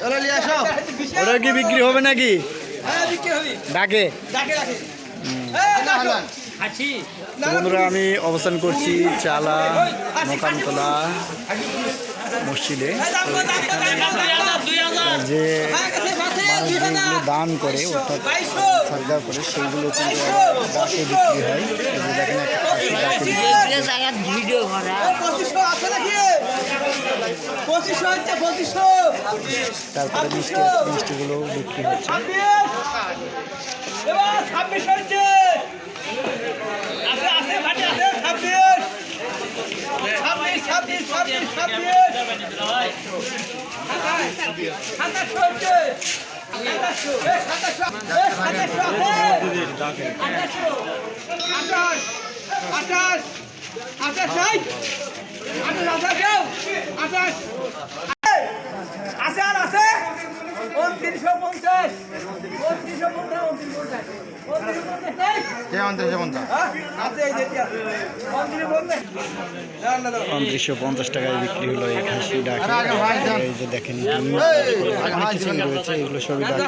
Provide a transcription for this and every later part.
চলো নিয়ে আসো। ওটা কি বিক্রি হবে নাকি? হ্যাঁ ডাকে। ডাকে ডাকো। বন্ধুরা আমি অবস্থান করছি চালা মকানতলা মসজিদে। যে যেগুলো দান করে অর্থাৎ সারদার করে সেইগুলো কিন্তু বিক্রি হয়। দেখেন তারপরে মিষ্টি মিষ্টিগুলো বিক্রি হচ্ছে। আঠাশ আছে আর আছে উনত্রিশশো পঞ্চাশ পঁয়ত্রিশশো পঞ্চাশ টাকায় বিক্রি হলো এই খাসি ডাকি যে দেখেন রয়েছে এগুলো সবই ডাকি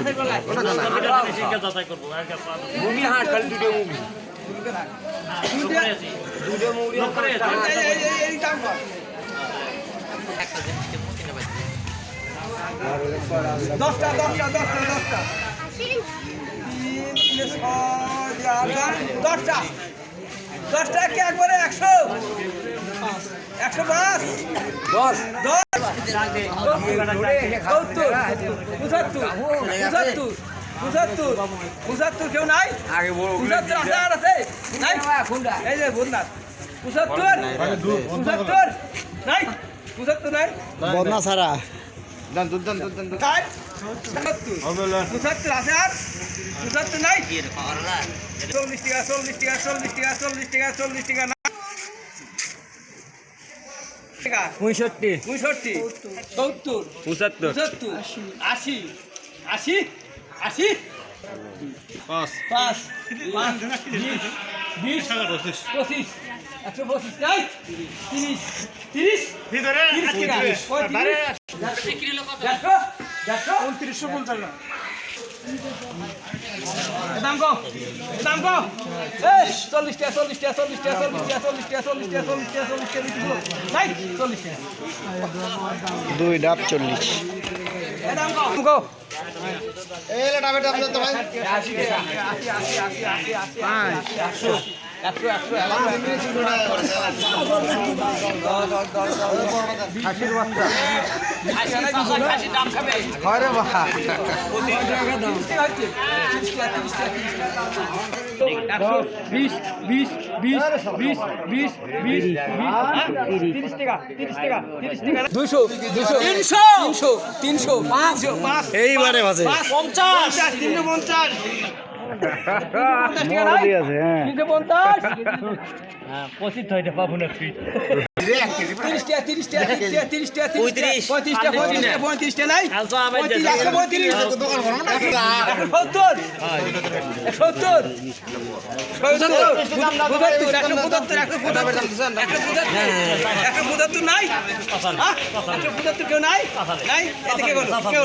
দশটা দশটা দশটা দশটা। দশটা। দশটা কি একবারে একশো? একশো পাঁচ দশ? দশ। সত্তর পঁচাত্তর। পঁচাত্তর। পঁচাত্তর। পঁচাত্তর কেউ নাই? আগে পঁচাত্তর আছে আর আছে? নাই? এই যে বন্ধার পঁচাত্তর? পঁচাত্তর? নাই? পঁচাত্তর নাই? দুধ দেন দুধ পঁচাত্তর। আছে আর পঁচাত্তর নাই চল্লিশ টাকা চল্লিশ টাকা চল্লিশ টাকা চল্লিশ টাকা চল্লিশ টাকা না পঁয়ষট্টি। পঁয়ষট্টি। সত্তর। পঁচাত্তর। পঁচাত্তর। আশি। আশি। আশি? পাঁচ। পাঁচ। পাঁচ। বিশ। বিশ পঁচিশ। একশো পঁচিশ নাই তিরিশ। তিরিশ? তিরিশ টাকা। পঁয়ত্রিশ। দেড়শো দেড়শো উনত্রিশশো পঞ্চান্ন দাম কম দাম কম এই চল্লিশ টাকা চল্লিশ টাকা চল্লিশ টাকা চল্লিশ টাকা চল্লিশ টাকা চল্লিশ টাকা চল্লিশ টাকা চল্লিশ টাকা দুই ডাব চল্লিশ এই দাম কম কম এই লে ডাবে ডাব দেন তো ভাই আশি টাকা আশি আশি আশি আশি আশি একশো হয় তিনশো তিনশো পাঁচ এইবারে পঞ্চাশ তিনশো পঞ্চাশ মৌলি আছে হ্যাঁ। 350 পঁচিশ হইতে পাবো না তুই। নাই? কেউ নাই? নাই? কেউ কেউ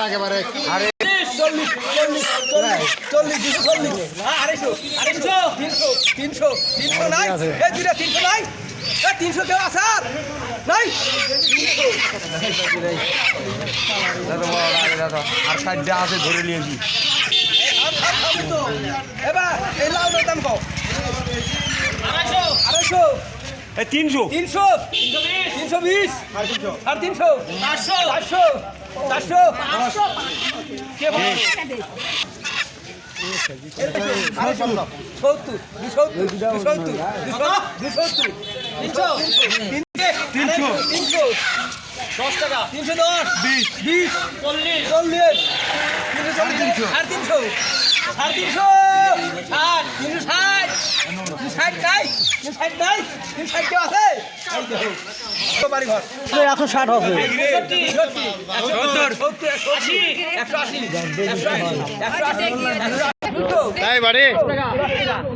একেবারে চল্লিশ চল্লিশ চল্লিশ চল্লিশ দুশো চল্লিশ হ্যাঁ আড়াইশো আড়াইশো তিনশো তিনশো তিনশো নাই দুটা তিনশো নাই তিনশো কেউ আর নাই আর ষাট আছে ধরে নিয়েছি এবার এই লাউটার দাম কত আড়াইশো তিনশো। তিনশো। তিনশো বিশ। সাড়ে তিনশো। চারশো। চারশো। চারশো কে বলে? সত্তর দুসত্তর তিনশো। তিনশো। তিনশো। দশ টাকা। তিনশো দশ। বিশ। বিশ। চল্লিশ। চল্লিশ। তিনশো। চল্লিশ সাড়ে তিনশো। সাড়ে তিনশো ষাট তিনশো ষাট ষাট নাই ষাট নাই ষাট কেউ আছে এই দেখো। কত বাড়ি ঘর একশো ষাট হবে তাই বাড়ি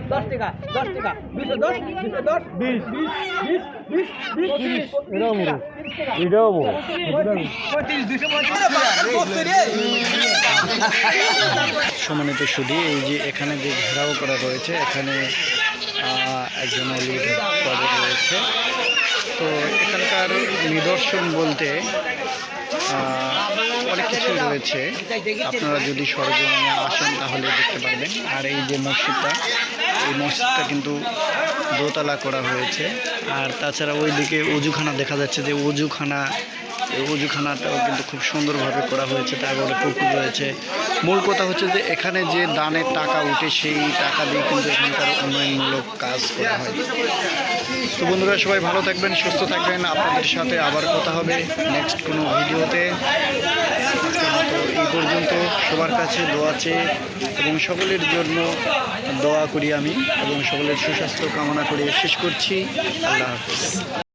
দশ টাকা দশ টাকা দুশো দশ দুশো দশ বিশ বিশ বিশ বিশ বিশ এটাও মুড়ি এটাও পঁয়ত্রিশ দুশো সম্মানিত সুধী এই যে এখানে যে ঘেরাও করা রয়েছে এখানে আহ, একজন অলি রয়েছে তো এখানকার নিদর্শন বলতে আহ, অনেক কিছু রয়েছে আপনারা যদি সরজমিনে আসেন তাহলে দেখতে পারবেন আর এই যে মসজিদটা এই মসজিদটা কিন্তু দোতলা করা হয়েছে। আর তাছাড়া ওইদিকে উজুখানা দেখা যাচ্ছে যে উজুখানা, এই উজুখানাটাও কিন্তু খুব সুন্দরভাবে করা হয়েছে তারপরে পুকুর রয়েছে। মূল কথা হচ্ছে যে এখানে যে দানের টাকা উঠে, সেই টাকা দিয়ে কিন্তু এখানকার উন্নয়নমূলক কাজ করা হয়। তো বন্ধুরা, সবাই ভালো থাকবেন, সুস্থ থাকবেন। আপনাদের সাথে আবার কথা হবে নেক্সট কোনো ভিডিওতে। এই পর্যন্ত সবার কাছে দোয়া চেয়ে এবং সকলের জন্য দোয়া করি আমি এবং সকলের সুস্বাস্থ্য কামনা করে শেষ করছি। আল্লাহ হাফিজ।